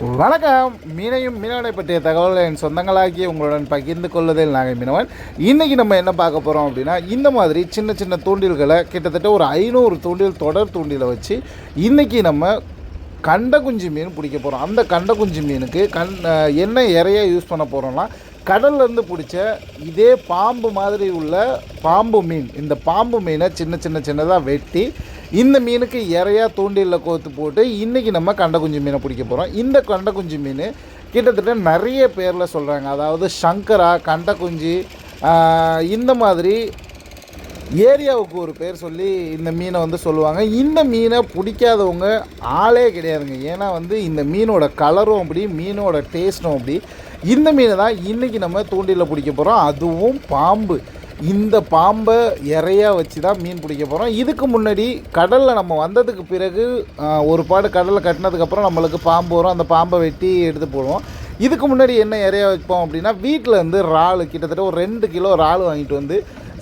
வணக்கம். மீனையும் மீனவனை பற்றிய தகவல்களை என் சொந்தங்களாக்கி உங்களுடன் பகிர்ந்து கொள்வதில் நாங்கள் மீனவன். இன்றைக்கி நம்ம என்ன பார்க்க போகிறோம் அப்படின்னா இந்த மாதிரி சின்ன சின்ன தூண்டில்களை கிட்டத்தட்ட ஒரு ஐநூறு தூண்டில் தொடர் தூண்டிலை வச்சு இன்றைக்கி நம்ம கண்ட குஞ்சு மீன் பிடிக்க போகிறோம் அந்த கண்ட குஞ்சு மீனுக்கு கண் என்ன இறைய யூஸ் பண்ண போகிறோம்னா கடல்லேருந்து பிடிச்ச இதே பாம்பு மாதிரி உள்ள பாம்பு மீன் இந்த பாம்பு மீனை சின்ன சின்ன சின்னதாக வெட்டி இந்த மீனுக்கு இறையா தூண்டிலில் கோத்து போட்டு இன்றைக்கி நம்ம கண்டக்குஞ்சு மீனை பிடிக்க போகிறோம் இந்த கண்டக்குஞ்சு மீன் கிட்டத்தட்ட நிறைய பேரில் சொல்கிறாங்க அதாவது சங்கரா கண்டக்குஞ்சு இந்த மாதிரி ஏரியாவுக்கு ஒரு பேர் சொல்லி இந்த மீனை வந்து சொல்லுவாங்க. இந்த மீனை பிடிக்காதவங்க ஆளே கிடையாதுங்க. ஏன்னா வந்து இந்த மீனோட கலரும் அப்படி மீனோட டேஸ்ட்டும் அப்படி. இந்த மீனை தான் இன்றைக்கி நம்ம தூண்டிலில் பிடிக்க போகிறோம் அதுவும் பாம்பு. இந்த பாம்பை இறையாக வச்சு தான் மீன் பிடிக்க போகிறோம் இதுக்கு முன்னாடி கடலில் நம்ம வந்ததுக்கு பிறகு ஒரு பாடு கடலில் கட்டினதுக்கப்புறம் நம்மளுக்கு பாம்பு வரும். அந்த பாம்பை வெட்டி எடுத்து போடுவோம். இதுக்கு முன்னாடி என்ன இறையா வைப்போம் அப்படின்னா வீட்டில் வந்து இறால் கிட்டத்தட்ட ஒரு ரெண்டு கிலோ இறால் வாங்கிட்டு வந்து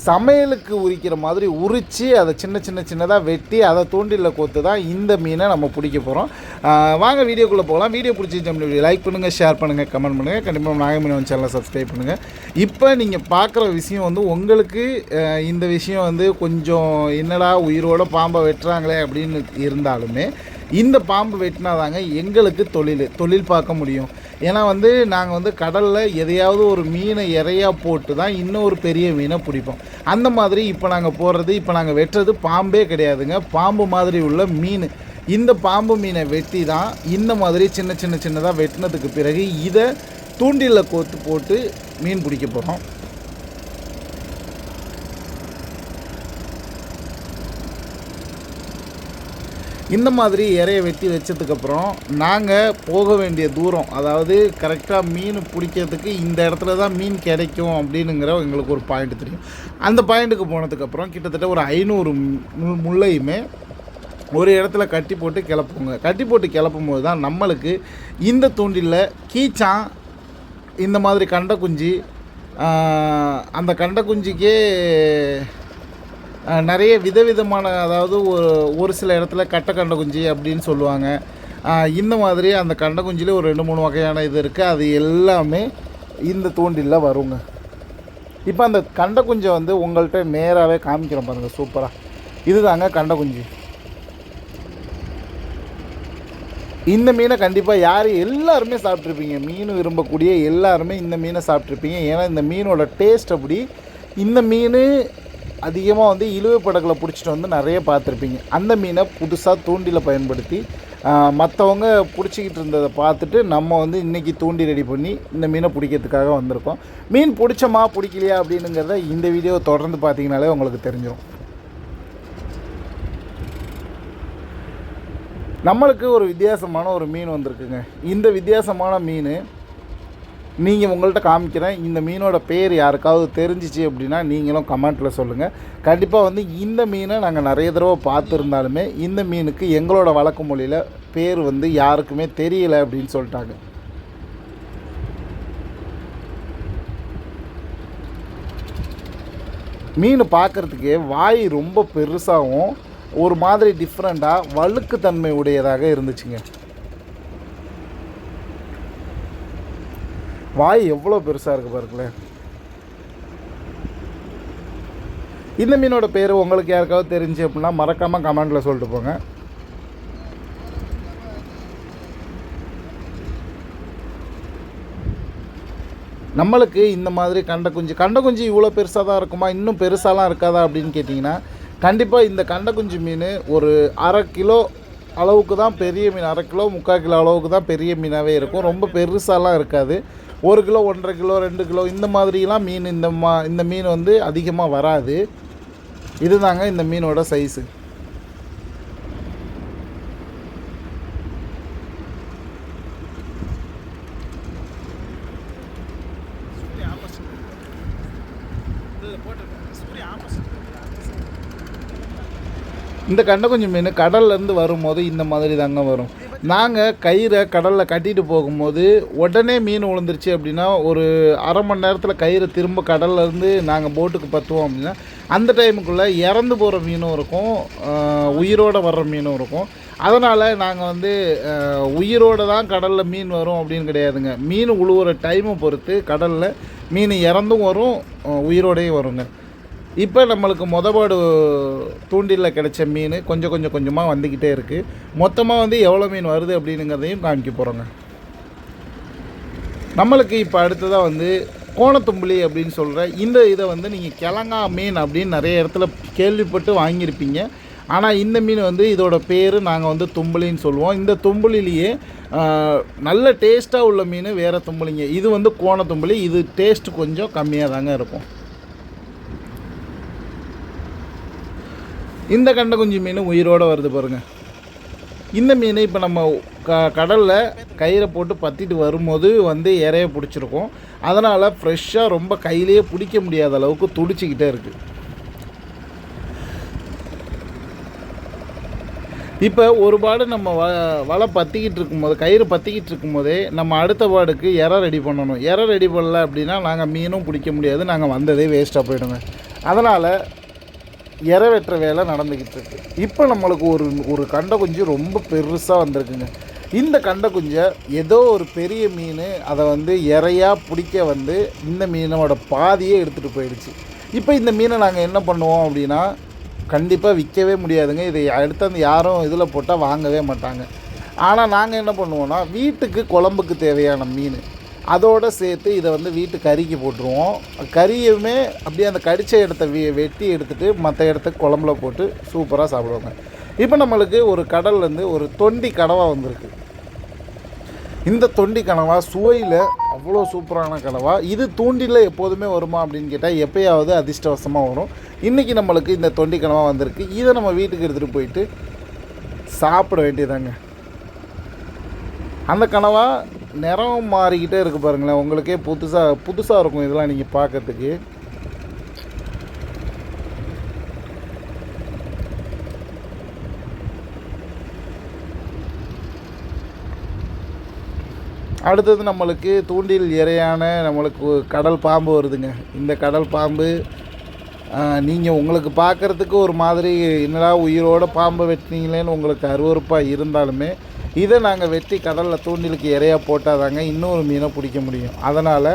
சமையலுக்கு உரிக்கிற மாதிரி உரித்து அதை சின்ன சின்ன சின்னதாக வெட்டி அதை தூண்டில் கோத்து தான் இந்த மீனை நம்ம பிடிக்க போகிறோம் வாங்க வீடியோக்குள்ளே போகலாம். வீடியோ பிடிச்சிச்சு லைக் பண்ணுங்கள் ஷேர் பண்ணுங்கள் கமெண்ட் பண்ணுங்கள் கண்டிப்பாக நாகமீனவன் சேனலை சப்ஸ்கிரைப் பண்ணுங்கள் இப்போ நீங்கள் பார்க்குற விஷயம் வந்து உங்களுக்கு இந்த விஷயம் வந்து கொஞ்சம் என்னடா உயிரோட பாம்பை வெட்டுறாங்களே அப்படின்னு இருந்தாலுமே இந்த பாம்பு வெட்டினாதாங்க எங்களுக்கு தொழில் தொழில் பார்க்க முடியும். ஏன்னா வந்து நாங்கள் வந்து கடலில் எதையாவது ஒரு மீனை இறையா போட்டு தான் இன்னும் ஒரு பெரிய மீனை பிடிப்போம். அந்த மாதிரி இப்போ நாங்கள் போடுறது இப்போ நாங்கள் வெட்டுறது பாம்பே கிடையாதுங்க. பாம்பு மாதிரி உள்ள மீன். இந்த பாம்பு மீனை வெட்டி தான் இந்த மாதிரி சின்ன சின்ன சின்னதாக வெட்டினதுக்கு பிறகு இதை தூண்டிலில் கோத்து போட்டு மீன் பிடிக்க போகிறோம் இந்த மாதிரி இறைய வெட்டி வச்சதுக்கப்புறம் நாங்கள் போக வேண்டிய தூரம் அதாவது கரெக்டாக மீன் பிடிக்கிறதுக்கு இந்த இடத்துல தான் மீன் கிடைக்கும் அப்படின்னுங்கிற எங்களுக்கு ஒரு பாயிண்ட் தெரியும். அந்த பாயிண்ட்டுக்கு போனதுக்கப்புறம் கிட்டத்தட்ட ஒரு ஐநூறு மு முள்ளையுமே ஒரு இடத்துல கட்டி போட்டு கிளப்புங்க கட்டி போட்டு கிளப்பும் போது தான் நம்மளுக்கு இந்த தூண்டிலில் கீச்சான் இந்த மாதிரி கண்டக்குஞ்சி அந்த கண்டக்குஞ்சிக்கே நிறைய விதவிதமான அதாவது ஒரு ஒரு சில இடத்துல கட்டை கண்டை குஞ்சு அப்படின்னு சொல்லுவாங்க. இந்த மாதிரி அந்த கண்டை குஞ்சிலே ஒரு ரெண்டு மூணு வகையான இது இருக்குது அது எல்லாமே இந்த தூண்டிலில் வருங்க. இப்போ அந்த கண்டை குஞ்சை வந்து உங்கள்கிட்ட நேராகவே காமிக்கிறோம் பாருங்கள் சூப்பராக இதுதாங்க கண்டை குஞ்சு இந்த மீனை கண்டிப்பாக யார் எல்லாருமே சாப்பிட்ருப்பீங்க மீன் விரும்பக்கூடிய எல்லாருமே இந்த மீனை சாப்பிட்ருப்பீங்க ஏன்னா இந்த மீனோட டேஸ்ட் அப்படி. இந்த மீன் அதிகமாக வந்து இழுவை படகுல பிடிச்சிட்டு வந்து நிறைய பார்த்துருப்பீங்க. அந்த மீனை புதுசாக தூண்டில பயன்படுத்தி மற்றவங்க பிடிச்சிக்கிட்டு இருந்ததை பார்த்துட்டு நம்ம வந்து இன்றைக்கி தூண்டி ரெடி பண்ணி இந்த மீனை பிடிக்கிறதுக்காக வந்திருக்கோம். மீன் பிடிச்சமா பிடிக்கலையா அப்படின்னுங்கிறத இந்த வீடியோ தொடர்ந்து பார்த்தீங்கனாலே உங்களுக்கு தெரிஞ்சிடும் நம்மளுக்கு ஒரு வித்தியாசமான ஒரு மீன் வந்திருக்குங்க. இந்த வித்தியாசமான மீன் நீங்கள் உங்கள்கிட்ட காமிக்கிறேன் இந்த மீனோட பேர் யாருக்காவது தெரிஞ்சிச்சு அப்படின்னா நீங்களும் கமெண்ட்டில் சொல்லுங்கள் கண்டிப்பாக வந்து இந்த மீனை நாங்கள் நிறைய தடவை பார்த்துருந்தாலுமே இந்த மீனுக்கு எங்களோட வழக்கு மொழியில் பேர் வந்து யாருக்குமே தெரியலை அப்படின்னு சொல்லிட்டாங்க. மீன் பார்க்குறதுக்கே வாய் ரொம்ப பெருசாகவும் ஒரு மாதிரி டிஃப்ரெண்ட்டாக வழுக்குத்தன்மை உடையதாக இருந்துச்சுங்க. வாய் எவ்வளோ பெருசாக இருக்குது பாருங்களேன் இந்த மீனோட பேர் உங்களுக்கு யாருக்காவது தெரிஞ்சு அப்படின்னா மறக்காமல் கமெண்டில் சொல்லிட்டு போங்க. நம்மளுக்கு இந்த மாதிரி கண்ட குஞ்சு கண்ட குஞ்சு இவ்வளோ பெருசாக தான் இருக்குமா? இன்னும் பெருசாலாம் இருக்காதா அப்படின்னு கேட்டிங்கன்னா கண்டிப்பாக இந்த கண்ட குஞ்சு மீன் ஒரு அரை கிலோ அளவுக்கு தான் பெரிய மீன் அரை கிலோ முக்கால் கிலோ அளவுக்கு தான் பெரிய மீனாகவே இருக்கும். ரொம்ப பெருசாலாம் இருக்காது. ஒரு கிலோ ஒன்றரை கிலோ ரெண்டு கிலோ இந்த மாதிரிலாம் மீன் இந்த மா இந்த மீன் வந்து அதிகமாக வராது. இதுதாங்க இந்த மீனோட சைஸு இந்த கண்டக்குஞ்சு மீன் கடல்லேருந்து வரும்போது இந்த மாதிரி தாங்க வரும். நாங்கள் கயிறை கடலில் கட்டிட்டு போகும்போது உடனே மீன் விழுந்துருச்சு அப்படின்னா ஒரு அரை மணி நேரத்தில் கயிறை திரும்ப கடல்லேருந்து நாங்கள் போட்டுக்கு பற்றுவோம் அப்படின்னா அந்த டைமுக்குள்ளே இறந்து போகிற மீனும் இருக்கும் உயிரோடு உயிரோட வர்ற மீனும் இருக்கும். அதனால் நாங்கள் வந்து உயிரோடு உயிரோட தான் கடலில் மீன் வரும் அப்படின்னு கிடையாதுங்க. மீன் உழுவுற டைமை பொறுத்து கடலில் மீன் இறந்தும் வரும் உயிரோடையும் வருங்க. இப்போ நம்மளுக்கு மொதபாடு தூண்டிலில் கிடைச்ச மீன் கொஞ்சம் கொஞ்சம் கொஞ்சமாக வந்துக்கிட்டே இருக்குது மொத்தமாக வந்து எவ்வளோ மீன் வருது அப்படிங்கிறதையும் காமிக்க போகிறோங்க நம்மளுக்கு இப்போ அடுத்ததாக வந்து கோணத்தும்புளி அப்படின்னு சொல்கிற இந்த இதை வந்து நீங்கள் கிழங்கா மீன் அப்படின்னு நிறைய இடத்துல கேள்விப்பட்டு வாங்கியிருப்பீங்க. ஆனால் இந்த மீன் வந்து இதோட பேர் நாங்கள் வந்து தும்புளின்னு சொல்லுவோம். இந்த தும்புலிலேயே நல்ல டேஸ்ட்டாக உள்ள மீன் வேறு தும்புலிங்க. இது வந்து கோணத்தும்புளி இது டேஸ்ட் கொஞ்சம் கம்மியாக தாங்க இருக்கும். இந்த கண்டை குஞ்சு மீன் உயிரோடு வருது பாருங்கள் இந்த மீன் இப்போ நம்ம க கடலில் கயிறை போட்டு பற்றிட்டு வரும்போது வந்து இறைய பிடிச்சிருக்கோம். அதனால் ஃப்ரெஷ்ஷாக ரொம்ப கையிலேயே பிடிக்க முடியாத அளவுக்கு துடிச்சிக்கிட்டே இருக்குது இப்போ ஒரு பாடு நம்ம வ வலை பற்றிக்கிட்டு இருக்கும்போது கயிறு பற்றிக்கிட்டு இருக்கும்போதே நம்ம அடுத்த பாடுக்கு இறை ரெடி பண்ணணும். இறை ரெடி பண்ணல அப்படின்னா நாங்கள் மீனும் பிடிக்க முடியாது. நாங்கள் வந்ததே வேஸ்ட்டாக போயிடுங்க. அதனால் இற வெட்டுற வேலை நடந்துக்கிட்டு இருக்கு. இப்போ நம்மளுக்கு ஒரு ஒரு கண்டை குஞ்சு ரொம்ப பெருசாக வந்திருக்குங்க. இந்த கண்டை குஞ்சை ஏதோ ஒரு பெரிய மீன் அதை வந்து இறையாக பிடிக்க வந்து இந்த மீனோட பாதியே எடுத்துகிட்டு போயிடுச்சு. இப்போ இந்த மீனை நாங்கள் என்ன பண்ணுவோம் அப்படின்னா கண்டிப்பாக விற்கவே முடியாதுங்க. இதை அடுத்து அந்த யாரும் இதில் போட்டால் வாங்கவே மாட்டாங்க. ஆனால் நாங்கள் என்ன பண்ணுவோம்னா வீட்டுக்கு குழம்புக்கு தேவையான மீன். அதோடு சேர்த்து இதை வந்து வீட்டு கறிக்கு போட்டுருவோம். கறியுமே அப்படியே அந்த கடித்த இடத்த வெ வெட்டி எடுத்துகிட்டு மற்ற இடத்த குழம்புல போட்டு சூப்பராக சாப்பிடுவாங்க. இப்போ நம்மளுக்கு ஒரு கடல்லேருந்து ஒரு தொண்டி கடவா வந்திருக்கு. இந்த தொண்டி கனவா சுவையில் அவ்வளோ சூப்பரான கனவா. இது தூண்டில் எப்போதுமே வருமா அப்படின்னு கேட்டால் எப்போயாவது அதிர்ஷ்டவசமாக வரும். இன்றைக்கி நம்மளுக்கு இந்த தொண்டி கனவா வந்திருக்கு. இதை நம்ம வீட்டுக்கு எடுத்துகிட்டு போயிட்டு சாப்பிட வேண்டியதாங்க அந்த கனவா நிறம் மாறிக்கிட்டே இருக்குது பாருங்களேன். உங்களுக்கே புதுசாக புதுசாக இருக்கும் இதெல்லாம் நீங்கள் பார்க்கறதுக்கு. அடுத்தது நம்மளுக்கு தூண்டில் இறையான நம்மளுக்கு கடல் பாம்பு வருதுங்க. இந்த கடல் பாம்பு நீங்கள் உங்களுக்கு பார்க்குறதுக்கு ஒரு மாதிரி என்னடா உயிரோட பாம்பை வெட்டினீங்களேன்னு உங்களுக்கு அருவறுப்பாக இருந்தாலுமே இதை நாங்கள் வெட்டி கடலில் தூண்டிலுக்கு இறையாக போட்டால் தாங்க இன்னொரு மீனை பிடிக்க முடியும். அதனால்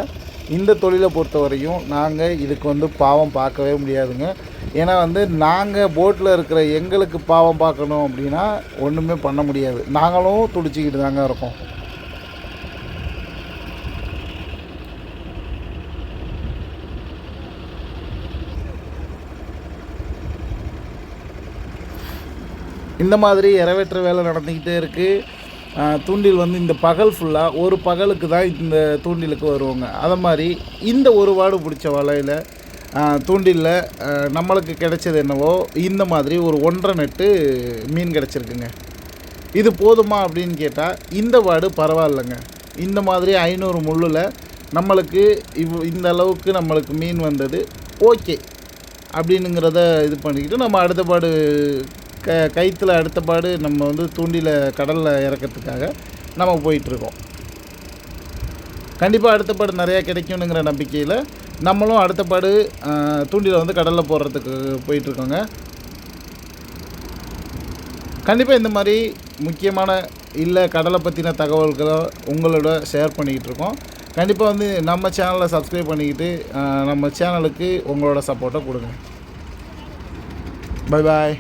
இந்த தொழிலை பொறுத்தவரையும் நாங்கள் இதுக்கு வந்து பாவம் பார்க்கவே முடியாதுங்க. ஏன்னா வந்து நாங்கள் போட்டில் இருக்கிற எங்களுக்கு பாவம் பார்க்கணும் அப்படின்னா ஒன்றுமே பண்ண முடியாது. நாங்களும் துடிச்சிக்கிட்டு தாங்க இருக்கோம். இந்த மாதிரி இறவேற்ற வேலை நடந்துக்கிட்டே இருக்குது தூண்டில் வந்து இந்த பகல் ஃபுல்லாக ஒரு பகலுக்கு தான் இந்த தூண்டிலுக்கு வருவாங்க. அதை மாதிரி இந்த ஒரு வாடு பிடிச்ச வலையில் தூண்டிலில் நம்மளுக்கு கிடைச்சது என்னவோ இந்த மாதிரி ஒரு ஒன்றரை நெட்டு மீன் கிடச்சிருக்குங்க. இது போதுமா அப்படின்னு கேட்டால் இந்த வாடு பரவாயில்லைங்க. இந்த மாதிரி ஐநூறு முள்ளில் நம்மளுக்கு இவ் இந்த அளவுக்கு நம்மளுக்கு மீன் வந்தது ஓகே. அப்படின்னுங்கிறத இது பண்ணிக்கிட்டு நம்ம அடுத்த பாடு க கயிற்றுல அடுத்தபாடு நம்ம வந்து தூண்டில கடலில் இறக்கிறதுக்காக நம்ம போயிட்டுருக்கோம். கண்டிப்பாக அடுத்த பாடு நிறையா கிடைக்கணுங்கிற நம்பிக்கையில் நம்மளும் அடுத்தபாடு தூண்டில வந்து கடலில் போடுறதுக்கு போயிட்டுருக்கோங்க. கண்டிப்பாக இந்த மாதிரி முக்கியமான இல்லை கடலை பற்றின தகவல்களை உங்களோட ஷேர் பண்ணிக்கிட்டு இருக்கோம் கண்டிப்பாக வந்து நம்ம சேனலை சப்ஸ்கிரைப் பண்ணிக்கிட்டு நம்ம சேனலுக்கு உங்களோட சப்போர்ட்டை கொடுங்க. Bye bye